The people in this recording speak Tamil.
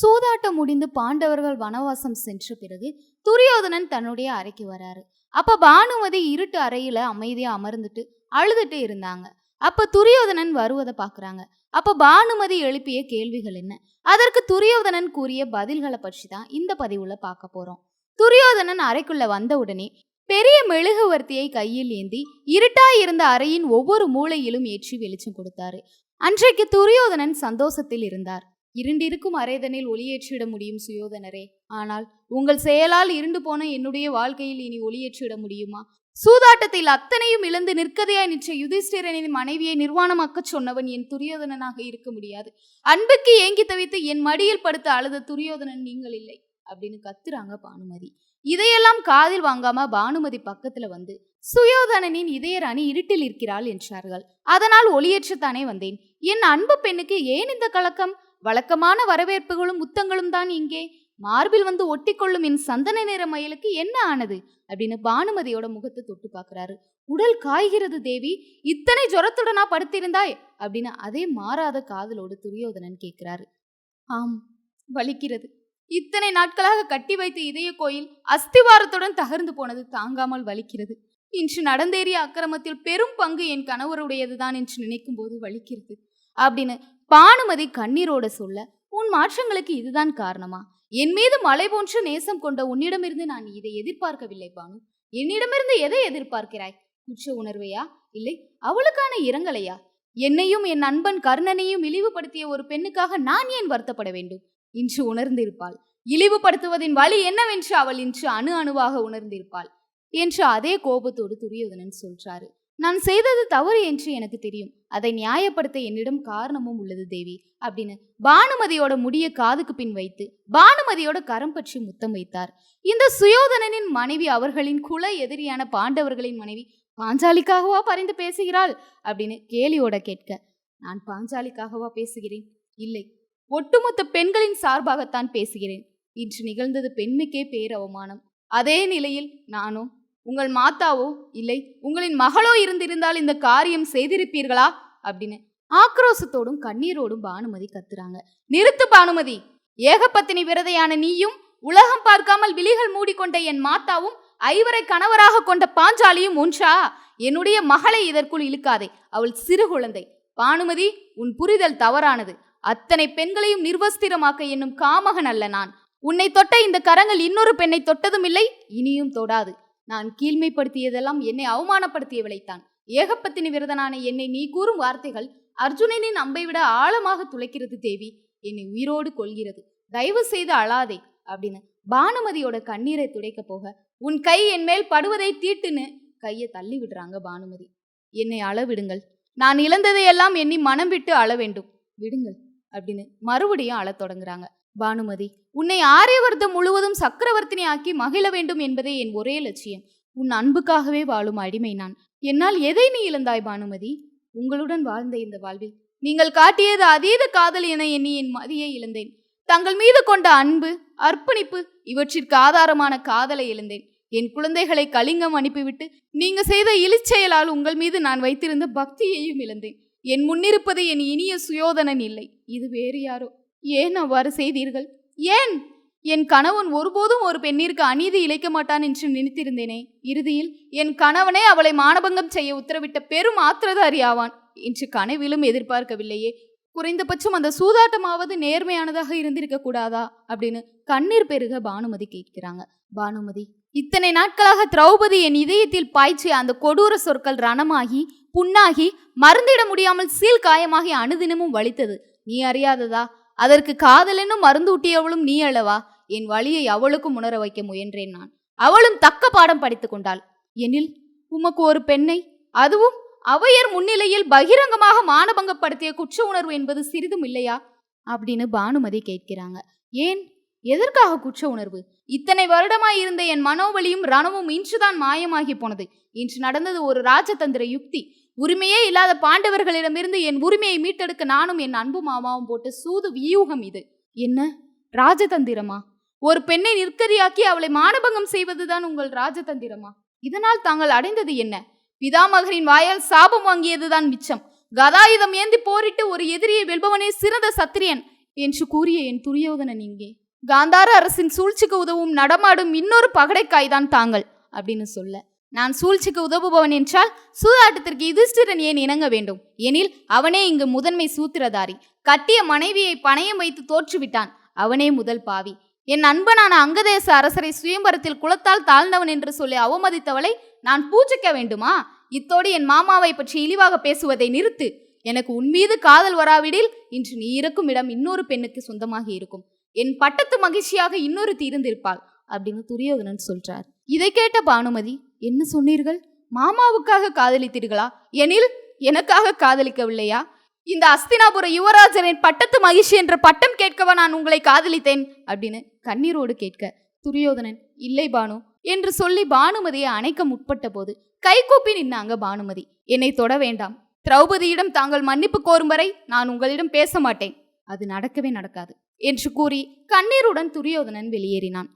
சூதாட்டம் முடிந்து பாண்டவர்கள் வனவாசம் சென்ற பிறகு துரியோதனன் தன்னுடைய அறைக்கு வராரு. அப்ப பானுமதி இருட்டு அறையில அமைதியா அமர்ந்துட்டு அழுதுட்டு இருந்தாங்க. அப்ப துரியோதனன் வருவதை பாக்குறாங்க. அப்ப பானுமதி எழுப்பிய கேள்விகள் என்ன? அதற்கு துரியோதனன் கூறிய பதில்களை பற்றி தான் இந்த பதிவுல பார்க்க போறோம். துரியோதனன் அறைக்குள்ள வந்த உடனே பெரிய மெழுகுவர்த்தியை கையில் ஏந்தி இருட்டாய் இருந்த அறையின் ஒவ்வொரு மூலையிலும் ஏற்றி வெளிச்சம் கொடுத்தாரு. அன்றைக்கு துரியோதனன் சந்தோஷத்தில் இருந்தார். இருண்டிருக்கும் அரைதனில் ஒளியேற்றிட முடியும் சுயோதனரே. ஆனால் உங்கள் செயலால் இருண்டு போன என்னுடைய வாழ்க்கையில் இனி ஒளியேற்றிட முடியுமா? சூதாட்டத்தில் அத்தனையும் இழந்து நிற்கதையாய் நிற்ற யுதிஷ்டிரனின் மனைவியை நிர்வாணமாக்கச் சொன்னவன் என் துரியோதனனாக இருக்க முடியாது. அன்புக்கு ஏங்கி தவித்து என் மடியில் படுத்து அழுத துரியோதனன் நீங்கள் இல்லை அப்படின்னு கத்துறாங்க பானுமதி. இதையெல்லாம் காதில் வாங்காம பானுமதி பக்கத்துல வந்து சுயோதனனின் இதயராணி இருட்டில் இருக்கிறாள் என்றார்கள். அதனால் ஒளியேற்றத்தானே வந்தேன். என் அன்பு பெண்ணுக்கு ஏன் இந்த கலக்கம்? வழக்கமான வரவேற்புகளும் முத்தங்களும் தான் இங்கே. மார்பில் வந்து ஒட்டிக்கொள்ளும் என் சந்தன நிற மயிலுக்கு என்ன ஆனது? அப்படின்னு பானுமதியோட முகத்தை தொட்டு பார்க்குறாரு. உடல் காய்கிறது தேவி இத்தனை ஜுரத்துடனா படுத்திருந்தாய்? அப்படின்னு அதே மாறாத காதலோடு துரியோதனன் கேட்கிறாரு. ஆம் வலிக்கிறது. இத்தனை நாட்களாக கட்டி வைத்த இதய கோயில் அஸ்திவாரத்துடன் தகர்ந்து போனது தாங்காமல் வலிக்கிறது. இன்று நடந்தேறிய அக்கிரமத்தில் பெரும் பங்கு என் கணவருடையதுதான் என்று நினைக்கும் போது வலிக்கிறது. அப்படின்னு பானுமதி கண்ணீரோட சொல்ல உன் மாற்றங்களுக்கு இதுதான் காரணமா? என் மீது மலை போன்று நேசம் கொண்ட உன்னிடமிருந்து நான் இதை எதிர்பார்க்கவில்லை பானு. என்னிடமிருந்து எதை எதிர்பார்க்கிறாய்? குற்ற உணர்வையா? இல்லை அவளுக்கான இரங்கலையா? என்னையும் என் நண்பன் கர்ணனையும் இழிவுபடுத்திய ஒரு பெண்ணுக்காக நான் ஏன் வருத்தப்பட வேண்டும்? இன்று உணர்ந்திருப்பாள். இழிவுபடுத்துவதின் வழி என்னவென்று அவள் இன்று அணு அணுவாக உணர்ந்திருப்பாள். என்று அதே கோபத்தோடு துரியோதனன் சொல்றாரு. நான் செய்தது தவறு என்று எனக்கு தெரியும். அதை நியாயப்படுத்த என்னிடம் காரணமும் உள்ளது தேவி அப்படின்னு பானுமதியோட முடிய காதுக்கு பின் வைத்து பானுமதியோட கரம் பற்றி முத்தம் வைத்தார். இந்த சுயோதனனின் மனைவி அவர்களின் குல எதிரியான பாண்டவர்களின் மனைவி பாஞ்சாலிக்காகவா பறிந்து பேசுகிறாள்? அப்படின்னு கேலியோட கேட்க நான் பாஞ்சாலிக்காகவா பேசுகிறேன்? இல்லை ஒட்டுமொத்த பெண்களின் சார்பாகத்தான் பேசுகிறேன். இன்று நிகழ்ந்தது பெண்ணுக்கே பேரவமானம். அதே நிலையில் நானும் உங்கள் மாத்தாவோ இல்லை. உங்களின் மகளோ இருந்திருந்தால் இந்த காரியம் செய்திருப்பீர்களா? அப்படின்னு ஆக்ரோசத்தோடும் கண்ணீரோடும் பானுமதி கத்துறாங்க. நிறுத்து பானுமதி. ஏகப்பத்தினி விரதையான நீயும் உலகம் பார்க்காமல் விழிகள் மூடிக்கொண்ட என் மாத்தாவும் ஐவரை கணவராக கொண்ட பாஞ்சாலியும் ஒன்றா? என்னுடைய மகளை இதற்குள் இழுக்காதே. அவள் சிறு குழந்தை. பானுமதி உன் புரிதல் தவறானது. அத்தனை பெண்களையும் நிர்வஸ்திரமாக்க என்னும் காமகன் அல்ல நான். உன்னை தொட்ட இந்த கரங்கள் இன்னொரு பெண்ணை தொட்டதும் இல்லை இனியும் தொடாது. நான் கீழ்மைப்படுத்தியதெல்லாம் என்னை அவமானப்படுத்திய விளைத்தான் ஏகப்பத்தினி விரதனான என்னை நீ கூறும் வார்த்தைகள் அர்ஜுனனின் அம்பை விட ஆழமாக துளைக்கிறது தேவி. என்னை உயிரோடு கொள்கிறது தயவு செய்து அழாதே அப்படின்னு பானுமதியோட கண்ணீரை துடைக்க போக உன் கை என் மேல் படுவதை தீட்டுன்னு கையை தள்ளி விடுறாங்க பானுமதி. என்னை அளவிடுங்கள். நான் இழந்ததையெல்லாம் எண்ணி மனம் விட்டு அள வேண்டும். விடுங்கள் அப்படின்னு மறுபடியும் அழத் தொடங்குறாங்க. பானுமதி உன்னை ஆரியவர்த்தம் முழுவதும் சக்கரவர்த்தினி ஆக்கி மகிழ வேண்டும் என்பதே என் ஒரே லட்சியம். உன் அன்புக்காகவே வாழும் அடிமை நான். என்னால் எதை நீ இழந்தாய் பானுமதி உங்களுடன் வாழ்ந்த இந்த வாழ்வில் நீங்கள் காட்டியது அதீத காதல் என எண்ணி என் மதியை இழந்தேன். தங்கள் மீது கொண்ட அன்பு அர்ப்பணிப்பு இவற்றிற்கு ஆதாரமான காதலை இழந்தேன். என் குழந்தைகளை கலிங்கம் அனுப்பிவிட்டு நீங்க செய்த இழிச்செயலால் உங்கள் மீது நான் வைத்திருந்த பக்தியையும் இழந்தேன். என் முன்னிருப்பது என் இனிய சுயோதனன் இல்லை. இது வேறு யாரோ? ஏன் அவ்வாறு செய்தீர்கள்? ஏன்? என் கணவன் ஒருபோதும் ஒரு பெண்ணிற்கு அநீதி இழைக்க மாட்டான் என்று நினைத்திருந்தேனே. இறுதியில் என் கணவனே அவளை மானபங்கம் செய்ய உத்தரவிட்ட பெரும் ஆத்திரதாரி ஆவான் என்று கனவிலும் எதிர்பார்க்கவில்லையே. குறைந்தபட்சம் அந்த சூதாட்டமாவது நேர்மையானதாக இருந்திருக்க கூடாதா? அப்படின்னு கண்ணீர் பெருக பானுமதி கேட்கிறாங்க. பானுமதி இத்தனை நாட்களாக திரௌபதி என் இதயத்தில் பாய்ச்சிய அந்த கொடூர சொற்கள் ரணமாகி புண்ணாகி மருந்திட முடியாமல் சீல் காயமாகி அணுதினமும் வலித்தது. நீ அறியாததா? அதற்கு காதலென்னும் மருந்தூட்டியவளும் நீ அல்லவா? என் வழியை அவளுக்கும் உணர வைக்க முயன்றேன் நான். அவளும் தக்க பாடம் படித்துக் கொண்டாள். எனில் உமக்கு ஒரு பெண்ணை அதுவும் அவையர் முன்னிலையில் பகிரங்கமாக மானபங்கப்படுத்திய குற்ற உணர்வு என்பது சிறிதும் இல்லையா? அப்படின்னு பானுமதி கேட்கிறாங்க. ஏன்? எதற்காக குற்ற உணர்வு? இத்தனை வருடமாய் இருந்த என் மனோவலியும் ரணமும் இன்றுதான் மாயமாகி போனது. இன்று நடந்தது ஒரு ராஜதந்திர யுக்தி. உரிமையே இல்லாத பாண்டவர்களிடமிருந்து என் உரிமையை மீட்டெடுக்க நானும் என் அன்பு மாமாவும் போட்ட சூது வியூகம் இது. என்ன? ராஜதந்திரமா? ஒரு பெண்ணை நிற்கதியாக்கி அவளை மானபங்கம் செய்வதுதான் உங்கள் ராஜதந்திரமா? இதனால் தாங்கள் அடைந்தது என்ன? பிதாமகரின் வாயால் சாபம் வாங்கியதுதான் மிச்சம். கதாயுதம் ஏந்தி போரிட்டு ஒரு எதிரியை வெல்பவனே சிறந்த சத்திரியன் என்று கூறிய என் துரியோதனன் இங்கே. காந்தார அரசின் சூழ்ச்சிக்கு உதவும் நடமாடும் இன்னொரு பகடைக்காய் தான் தாங்கள் அப்படின்னு சொல்ல. நான் சூழ்ச்சிக்கு உதவுபவன் என்றால் சூதாட்டத்திற்கு யுதிஷ்டிரன் ஏன் இணங்க வேண்டும்? எனில் அவனே இங்கு முதன்மை சூத்திரதாரி. கட்டிய மனைவியை பணயம் வைத்து தோற்றுவிட்டான். அவனே முதல் பாவி. என் அன்பனான அங்கதேச அரசரை சுயம்பரத்தில் குலத்தால் தாழ்ந்தவன் என்று சொல்லி அவமதித்தவளை நான் பூஜிக்க வேண்டுமா? இத்தோடு என் மாமாவை பற்றி இழிவாக பேசுவதை நிறுத்து. எனக்கு உன்மீது காதல் வராவிடில் இன்று நீ இருக்கும் இடம் இன்னொரு பெண்ணுக்கு சொந்தமாக இருக்கும். என் பட்டத்து மகிழ்ச்சியாக இன்னொரு தீர்ந்திருப்பாள் அப்படின்னு துரியோதனன் சொல்றார். இதை கேட்ட பானுமதி என்ன சொன்னீர்கள்? மாமாவுக்காக காதலித்தீர்களா? எனில் எனக்காக காதலிக்கவில்லையா? இந்த அஸ்தினாபுர யுவராஜரின் பட்டத்து மகிழ்ச்சி என்ற பட்டம் கேட்கவா நான் உங்களை காதலித்தேன்? அப்படின்னு கண்ணீரோடு கேட்க துரியோதனன் இல்லை பானு என்று சொல்லி பானுமதியை அணைக்க முற்பட்ட போது கைகூப்பி நின்னாங்க பானுமதி. என்னை தொட வேண்டாம். திரௌபதியிடம் தாங்கள் மன்னிப்பு கோரும் வரை நான் உங்களிடம் பேச மாட்டேன். அது நடக்கவே நடக்காது. என்று கூறி கண்ணீருடன் துரியோதனன் வெளியேறினான்.